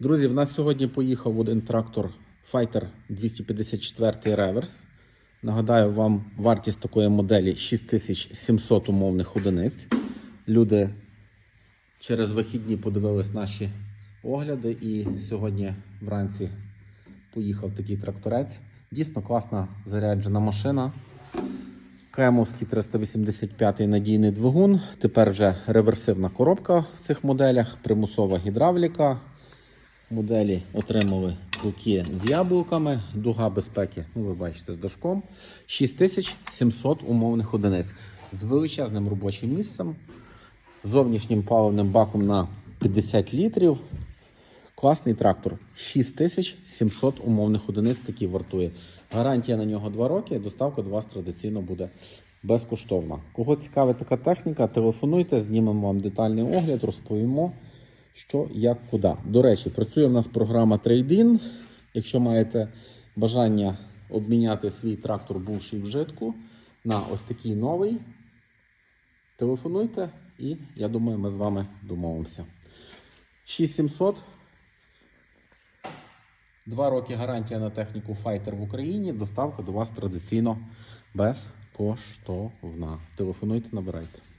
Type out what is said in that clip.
Друзі, в нас сьогодні поїхав один трактор Fighter 254 реверс. Нагадаю вам, вартість такої моделі 6700 умовних одиниць. Люди через вихідні подивились наші огляди, і сьогодні вранці поїхав такий тракторець. Дійсно класна заряджена машина. Кремовський 385 надійний двигун. Тепер вже реверсивна коробка в цих моделях, примусова гідравліка. Моделі отримали руки з яблуками, дуга безпеки, ну ви бачите, з дошком. 6700 умовних одиниць з величезним робочим місцем, зовнішнім паливним баком на 50 літрів. Класний трактор. 6700 умовних одиниць такий вартує. Гарантія на нього 2 роки, доставка до вас традиційно буде безкоштовна. Кого цікавить така техніка, телефонуйте, знімемо вам детальний огляд, розповімо, що, як, куди. До речі, працює в нас програма Trade-in. Якщо маєте бажання обміняти свій трактор бувший вжитку на ось такий новий, телефонуйте і я думаю, ми з вами домовимося. 6700 Два роки гарантія на техніку Fighter в Україні. Доставка до вас традиційно безкоштовна. Телефонуйте, набирайте.